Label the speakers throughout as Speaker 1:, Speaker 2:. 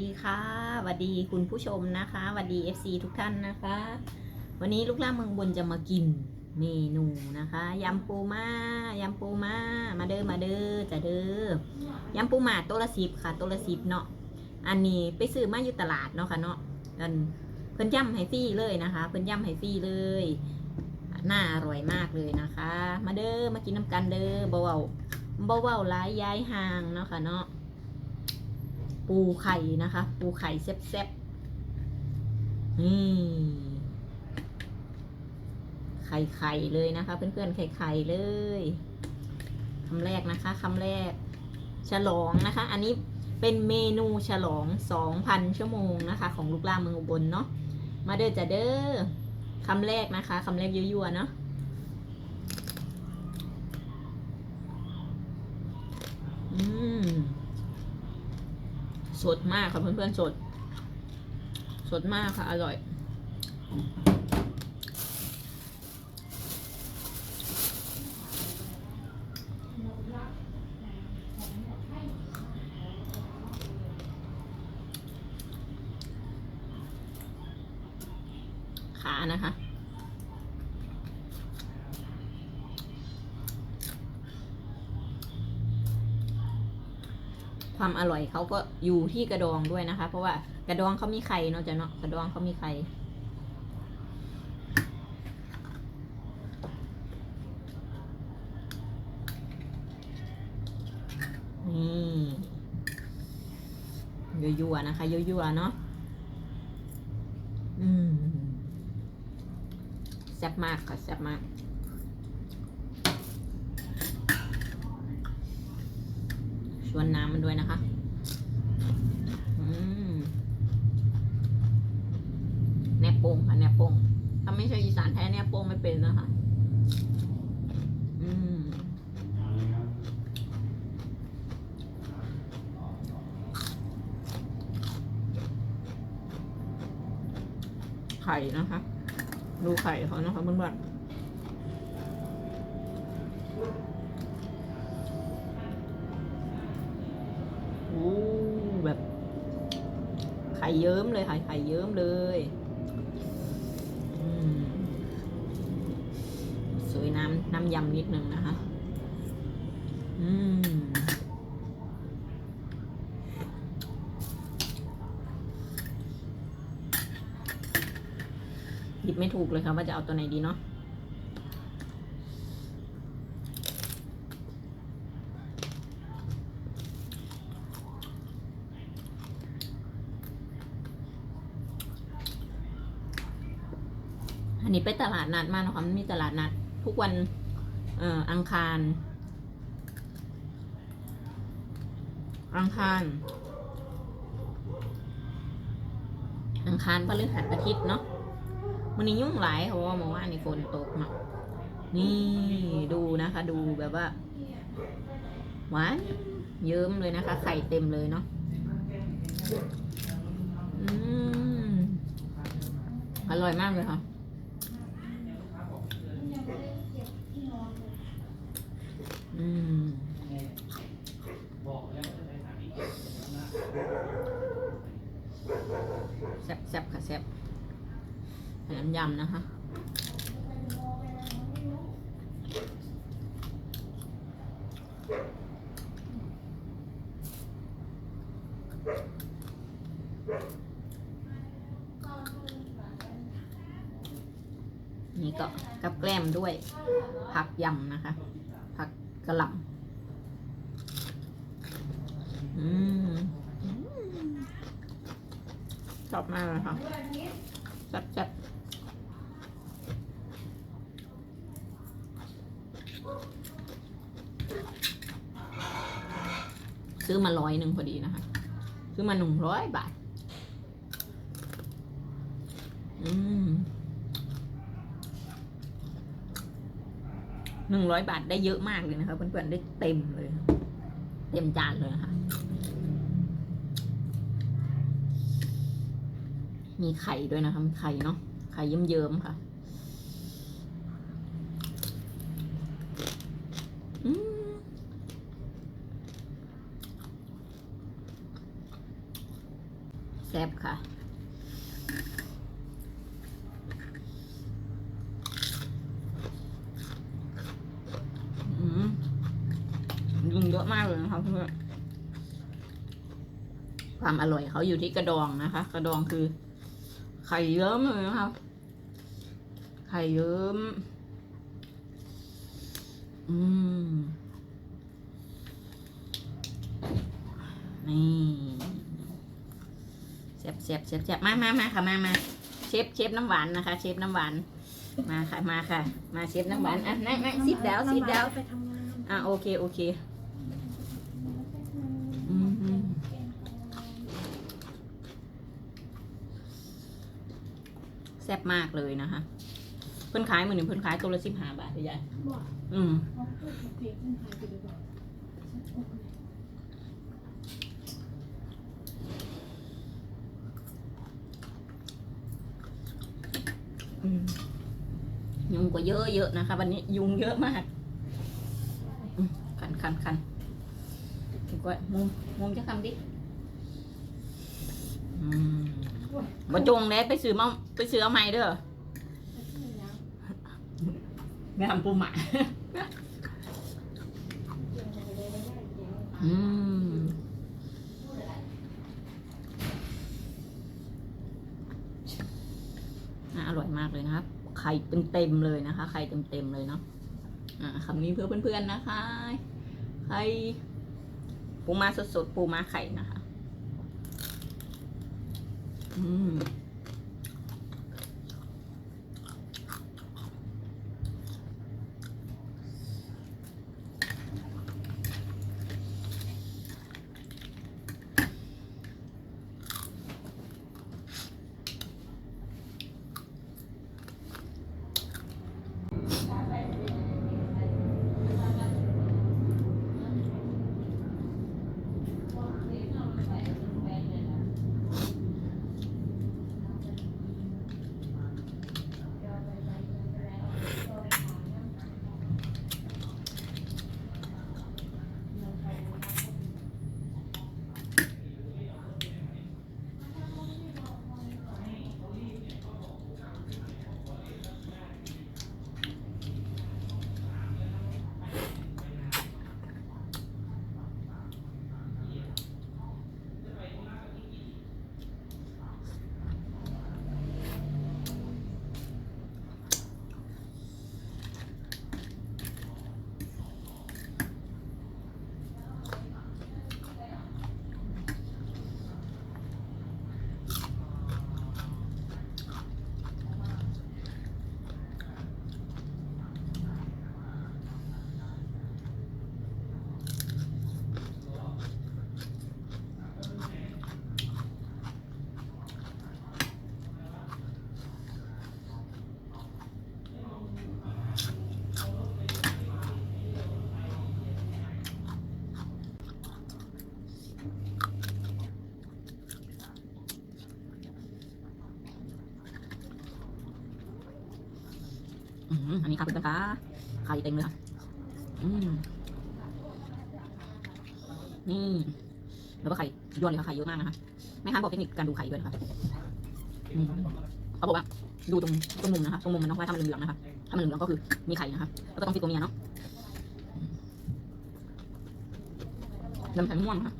Speaker 1: ดีค่ะสวัสดีคุณผู้ชมนะคะสวัสดี FC ทุกท่านนะคะ วันนี้ลูกล่าเมืองบนจะมากินเมนูนะคะยำปูมายำปูมามาเด้อมาเด้อจะเด้อยำปูมาตัวละสิบค่ะตัวละสิบเนาะอันนี้ไปซื้อมาอยู่ตลาดเนาะค่ะเนาะกันเพิ่นย่ำให้ฟรีเลยนะคะ เพิ่นย่ำให้ฟรีเลยน่าอร่อยมากเลยนะคะ มาเด้อมากินน้ำกันเด้อเบาเบาๆร้ายย้ายห่างเนาะค่ะเนาะ ปูไข่นะคะ ปูไข่แซ่บๆนี่ไข่ไข่เลยนะคะ เพื่อนๆไข่ไข่เลยคำแรกนะคะคำแรก ฉลองนะคะ อันนี้เป็นเมนูฉลองสองพันชั่วโมงนะคะ ของลูกล่าเมืองอุบลเนาะมาเด้อจะเด้อคำแรกนะคะคำแรกยั่วๆเนาะอืม สดมากค่ะเพื่อนๆสด สดมากค่ะ อร่อย ขานะคะ ความอร่อยเขาก็อยู่ที่กระดองด้วยนะคะ เพราะว่ากระดองเขามีไข่เนาะจะเนาะกระดองเขามีไข่นี่ยั่วๆนะคะยั่วๆเนาะอืมแซ่บมากค่ะแซ่บมาก ชวนน้ำมันด้วยนะคะแนบโป่งค่ะแนบโป่งถ้าไม่ใช่อีสานแท้แนบโป่งไม่เป็นนะคะไข่นะคะ ดูไข่เขานะคะเพื่อนๆ ไข่เยิ้มเลยค่ะไข่เยิ้มเลยสวยน้ำน้ำยำนิดนึงนะคะ อืมหยิบไม่ถูกเลยค่ะว่าจะเอาตัวไหนดีเนาะ อันนี้ไปตลาดนัดมาเนะค่ะมันมีตลาดนัด ทุกวันเอ่ออังคาร อังคาร อังคารพฤหัสอาทิตย์เนาะวันนี้ยุ่งหลายเพราะว่าเมื่อวานนี้ฝนตกเนาะนี่ดูนะคะ ดูแบบว่าหวานเยิ้มเลยนะคะ ไข่เต็มเลยเนาะอืมอร่อยมากเลยค่ะ อืม แซ่บแซ่บค่ะแซ่บใส่น้ำยำนะคะ นี่ก็กับแกล้มด้วย ผักยำนะคะ ผักกระหล่ำอืม ชอบมากเลยค่ะแซ่บๆซื้อมาร้อยหนึ่งพอดีนะคะ ซื้อมาหนึ่งร้อยบาท อืมหนึ่งร้อยบาทได้เยอะมากเลยนะคะเพื่อนๆได้เต็มเลย เต็มจานเลยค่ะ มีไข่ด้วยนะคะมีไข่เนาะไข่เยิ้มๆค่ะแซ่บค่ะอืมยุงเยอะมากเลยนะคะเพื่อนความอร่อยเขาอยู่ที่กระดองนะคะ กระดองคือ ไข่เยิ้มเลยนะคะไข่เยิ้ม อืม นี่เสียบเสียบเสียบเสียบมามามาค่ะ มามาเชฟเชฟน้ำหวานนะคะ เชฟน้ำหวาน มาค่ะ มาค่ะ มาเชฟน้ำหวาน อะ นั่งนั่งซิดดาวซิดดาว
Speaker 2: ไปทำงาน
Speaker 1: อะโอเค โอเคอืมอืมแซ่บมากเลยนะคะเพิ่นขายมือหนึ่งเพิ่นขายตัวละสิบห้าบาทเลยยาย
Speaker 2: บอก
Speaker 1: อืม
Speaker 2: เขาเปิดเพจมันขายไปดีกว่า
Speaker 1: อืมยุงกว่าเยอะเยอะนะคะ วันนี้ยุงเยอะมากอืมคันคันคันดีกว่ามุมมุมจะทำดิ อืม บะจงแล้วไปซื้อมาไปซื้อเอาใหม่เด้อไม่ทำปูหมาอืมอร่อยมากเลยนะครับ ไข่เต็มๆเลยนะคะ ไข่เต็มๆเลยเนาะอ่าคำนี้เพื่อเพื่อนๆนะคะ ไข่ปูมาสดๆปูมาไข่นะคะ อืม อืมอั นนี้ค่ะเพื่อนๆคะไข่เต็มเลยค่ะนี่แล้วก็ไข่ย้วนเลยค่ะไข่เยอะมากนะคะแม่ค้าบอกเทคนิคการดูไข่ด้วยนะคะเขาบอกว่าดูตรงตรงมุมนะคะตรงมุมมันต้องไว้ทำมันเหลืองๆนะคะถ้ามันเหลืองก็คือมีไข่นะคะแล้วก็ต้องฟิตตัวเมียเนาะน้ำแข็งม่วงค่ะ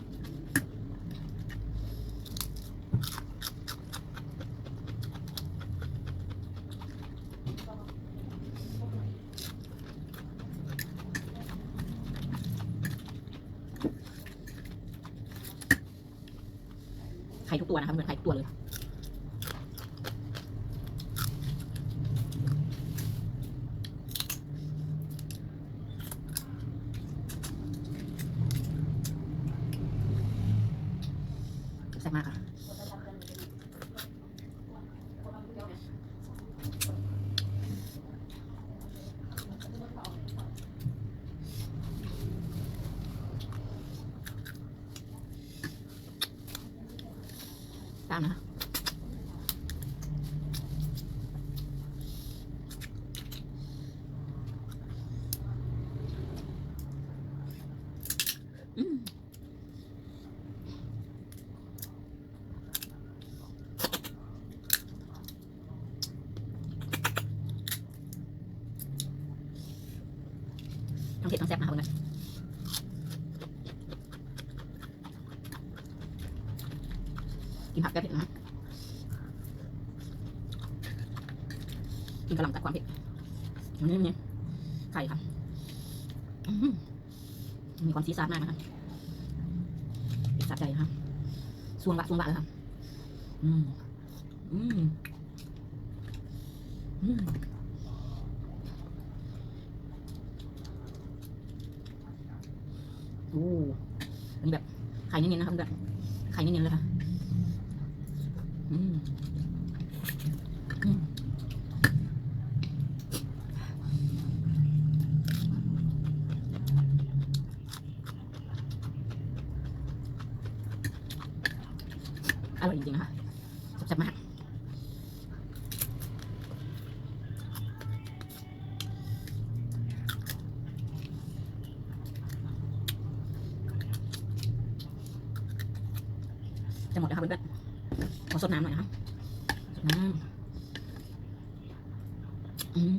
Speaker 1: ไข่ทุกตัวนะครับเหมือนไข่ทุกตัวเลย sao nữa? Trong thịt con xếp nào mọi người. กินผักแก้เผ็ดนะกินกระหล่ำตัดความเผ็ดอันนี่นี่ไข่ค่ะอื้อหือมีความซีซาดมากนะคะเผ็ดสะใจนะคะสวงบะสวงบะเลยค่ะอืม อืม อืมโอ้อันนี้แบบไข่เนียนๆนะครับแบบไข่เนียนๆเลยค่ะ อืมอืมอร่อยจริงๆนะคะแซ่บๆมาก จะหมดแล้วค่ะเพื่อนๆขอสดน้ำหน่อยนะคะสดน้ำอืม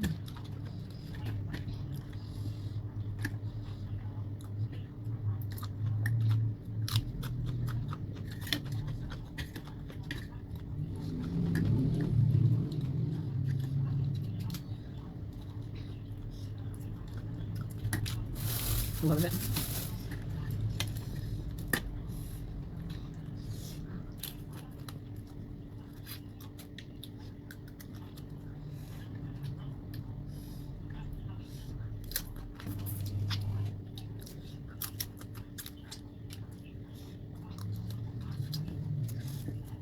Speaker 1: ดูค่ะเพื่อน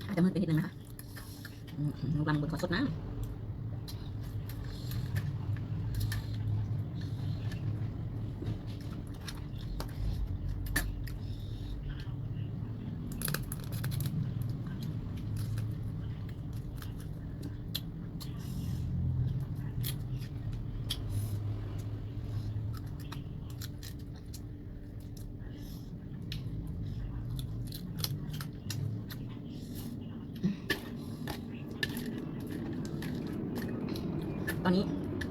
Speaker 1: อาจจะมืดไปนิดนึงนะคะ อืมลองบนขอสดนะ อนนี้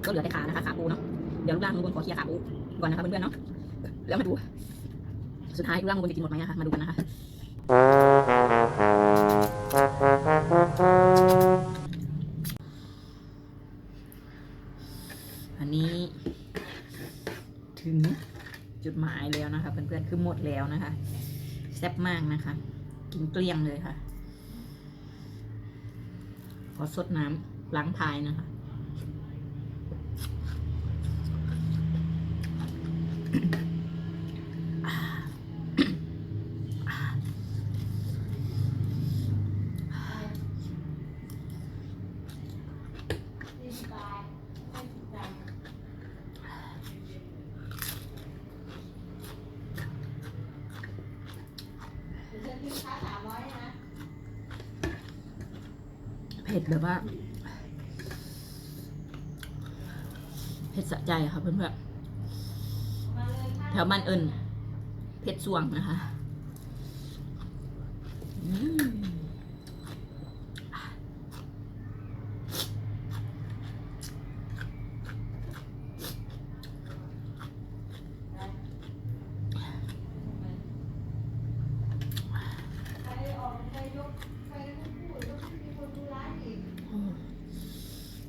Speaker 1: ก็เหลือแต่ขานะคะขาปูเนาะเดี๋ยวลูกล่างมือบนขอเคลียร์ขาปูก่อนนะคะเพื่อนๆเนาะแล้วมาดู สุดท้ายลูกล่างมือบนจะกินหมดไหมนะคะมาดูกันนะคะอันนี้ถึงจุดหมายแล้วนะคะเพื่อนๆคือหมดแล้วนะคะแซ่บมากนะคะ กินเกลี้ยงเลยค่ะ ขอสดน้ำล้างพายนะคะ เผ็ดแบบว่า เผ็ดสะใจค่ะเพื่อนๆ ถวบ้านเอิญเผ็ดสวงนะคะ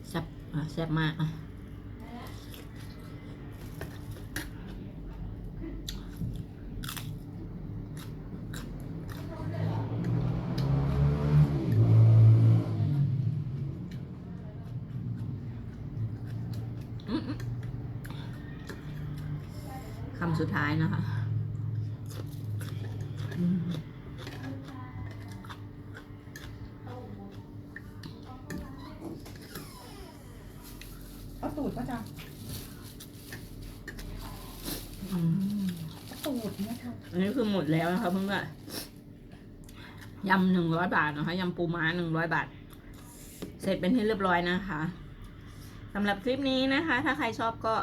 Speaker 1: แซ่บอะแซ่บมากอะอืมๆคำสุดท้ายนะคะอืม
Speaker 2: เอาตูดก็จะ
Speaker 1: อืม
Speaker 2: ตูดเนี่ยค่ะ
Speaker 1: อันนี้คือหมดแล้วนะคะเพื่อนๆยำหนึ่งร้อยบาทนะคะยำปูม้าหนึ่งร้อยบาท เสร็จเป็นที่เรียบร้อยนะคะสำหรับคลิปนี้นะคะ ถ้าใครชอบก็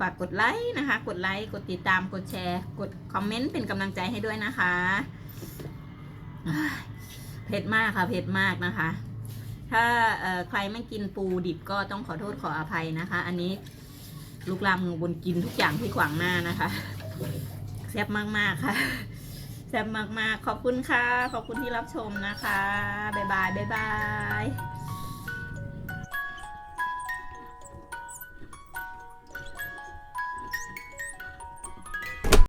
Speaker 1: ฝากกดไลค์นะคะ กดไลค์ กดติดตาม กดแชร์ กดคอมเมนต์เป็นกำลังใจให้ด้วยนะคะ เผ็ดมากค่ะ เผ็ดมากนะคะ ถ้าใครไม่กินปูดิบก็ต้องขอโทษขออภัยนะคะ อันนี้ลูกลามมือบนกินทุกอย่างที่ขวางหน้านะคะแซ่บมาก ๆ ค่ะแซ่บมาก ๆ ขอบคุณค่ะ ขอบคุณที่รับชมนะคะ บ๊ายบาย บ๊ายบาย